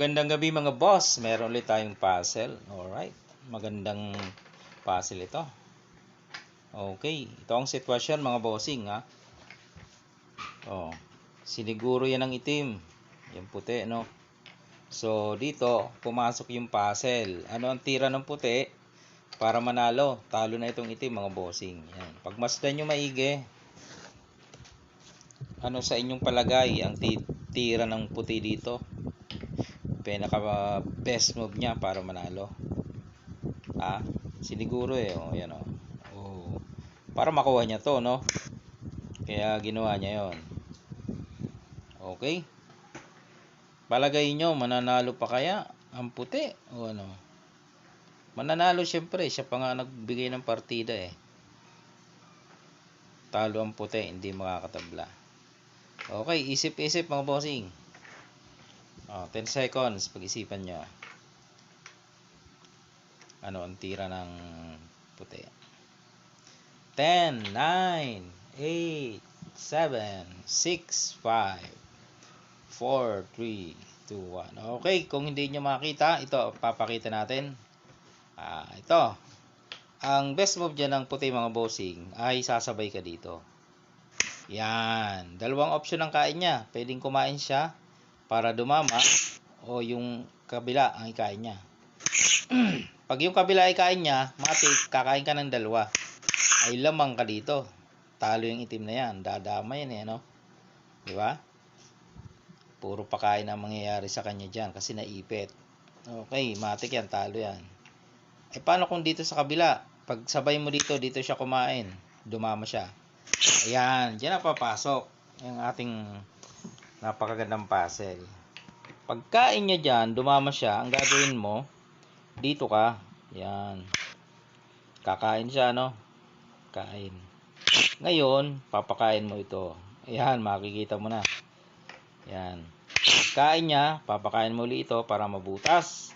Magandang gabi mga boss. Meron ulit tayong puzzle. Alright. Magandang puzzle ito. Okay. Ito ang sitwasyon mga bossing ha. Oh. Siniguro yan ng itim. Yung puti no. So dito pumasok yung puzzle. Ano ang tira ng puti? Para manalo. Talo na itong itim mga bossing. Yan. Pagmasdan nyo maigi. Ano sa inyong palagay ang ti- tira ng puti dito? Pinaka best move niya para manalo. Ah, siniguro eh, oh, yan oh. oh. Para makuha niya 'to, no? Kaya ginawa niya 'yon. Okay? Palagay nyo, mananalo pa kaya ang puti o ano? Mananalo syempre, siya pa nga nagbigay ng partida eh. Talo ang puti, hindi makakatabla. Okay, isip-isip mga bossing. Oh, 10 seconds, pag-isipan nyo. Ano ang tira ng puti? 10, 9, 8, 7, 6, 5, 4, 3, 2, 1. Okay, kung hindi nyo makita, ito, papakita natin. Ah, ito. Ang best move dyan ng puti mga bossing ay sasabay ka dito. Yan. Dalawang option ang kain niya. Pwedeng kumain siya para dumama o yung kabila ang ikain niya. Pag yung kabila ay kain niya, mati, kakain ka ng dalawa. Ay lamang ka dito. Talo yung itim na yan. Dadama yan eh, no? Di ba? Puro pakain ang mangyayari sa kanya dyan kasi naipit. Okay, matik yan. Talo yan. Eh, paano kung dito sa kabila? Pag sabay mo dito, dito siya kumain. Dumama siya. Ayan, dyan na papasok. Yung ating Napakagandang puzzle. Pagkain niya dyan, dumama siya, ang gagawin mo, dito ka. Yan. Kakain siya, no? Kain. Ngayon, papakain mo ito. Ayan, makikita mo na. Yan. Kain niya, papakain mo ulit ito para mabutas.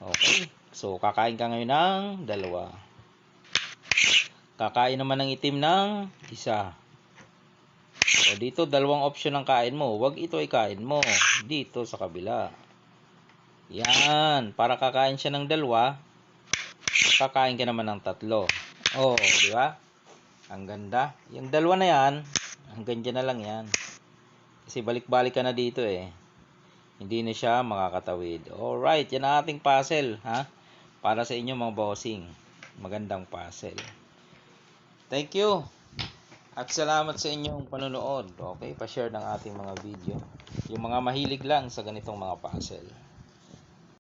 Okay. So, kakain ka ngayon ng dalawa. Kakain naman ng itim ng isa. O dito, dalawang option ng kain mo. Huwag ito ikain mo. Dito sa kabila. Yan. Para kakain siya ng dalawa, kakain ka naman ng tatlo. Oh, di ba? Ang ganda. Yung dalawa na yan, hanggang dyan na lang yan. Kasi balik-balik ka na dito eh. Hindi na siya makakatawid. Alright, yan ang ating puzzle. Ha? Para sa inyo mga bossing. Magandang puzzle. Thank you. At salamat sa inyong panonood. Okay, pa-share ng ating mga video. Yung mga mahilig lang sa ganitong mga puzzle.